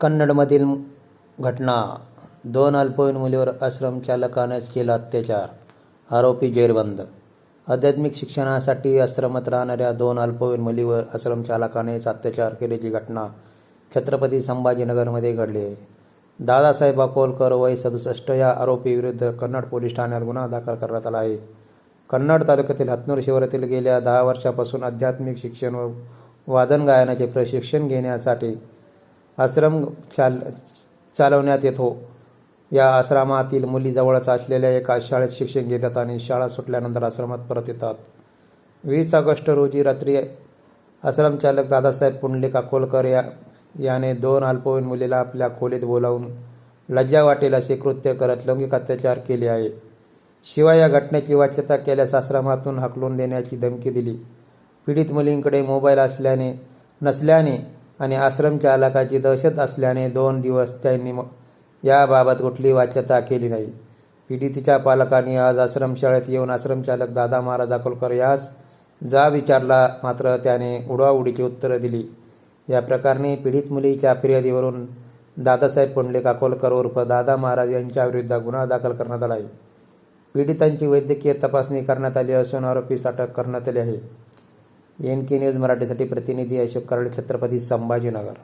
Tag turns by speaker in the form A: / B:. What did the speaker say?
A: कन्नडमधील घटना दोन अल्पवयीन मुलीवर आश्रमचालकानेच केला अत्याचार आरोपी जेरबंद. आध्यात्मिक शिक्षणासाठी आश्रमात राहणाऱ्या दोन अल्पवयीन मुलीवर आश्रमचालकानेच अत्याचार केल्याची घटना छत्रपती संभाजीनगरमध्ये घडली. आहे दादासाहेब अकोलकर वय सदुसष्ट या आरोपीविरुद्ध कन्नड पोलीस ठाण्यात गुन्हा दाखल करण्यात आला आहे. कन्नड तालुक्यातील हतनूर शिवरातील गेल्या दहा वर्षापासून आध्यात्मिक शिक्षण व वादन गायनाचे प्रशिक्षण घेण्यासाठी आश्रम चाल चालवण्यात येतो. या आश्रमातील मुली जवळच असलेल्या एका शाळेत शिक्षण घेतात आणि शाळा सुटल्यानंतर आश्रमात परत येतात. वीस ऑगस्ट रोजी रात्री आश्रमचालक दादासाहेब पुंडलिक अकोलकर या याने दोन अल्पवयीन मुलीला आपल्या खोलीत बोलावून लज्जा वाटेल असे कृत्य करत लैंगिक अत्याचार केले आहे. शिवाय या घटनेची वाच्यता केल्यास आश्रमातून हकलून देण्याची धमकी दिली. पीडित मुलींकडे मोबाईल असल्याने नसल्याने आणि आश्रमचालकाची दहशत असल्याने दोन दिवस त्यांनी याबाबत कुठली वाच्यता केली नाही. पीडितीच्या पालकांनी आज आश्रमशाळेत येऊन आश्रमचालक दादा महाराज अकोलकर यास जा विचारला मात्र त्याने उडवाउडीची उत्तरं दिली. या प्रकरणी पीडित मुलीच्या फिर्यादीवरून दादासाहेब पुंडलिक अकोलकर उर्फ दादा महाराज यांच्याविरुद्ध गुन्हा दाखल करण्यात आला आहे. पीडितांची वैद्यकीय तपासणी करण्यात आली असून आरोपीस अटक करण्यात आली आहे. एन के न्यूज मराठीसाठी प्रतिनिधी अशोक कराड छत्रपती संभाजीनगर.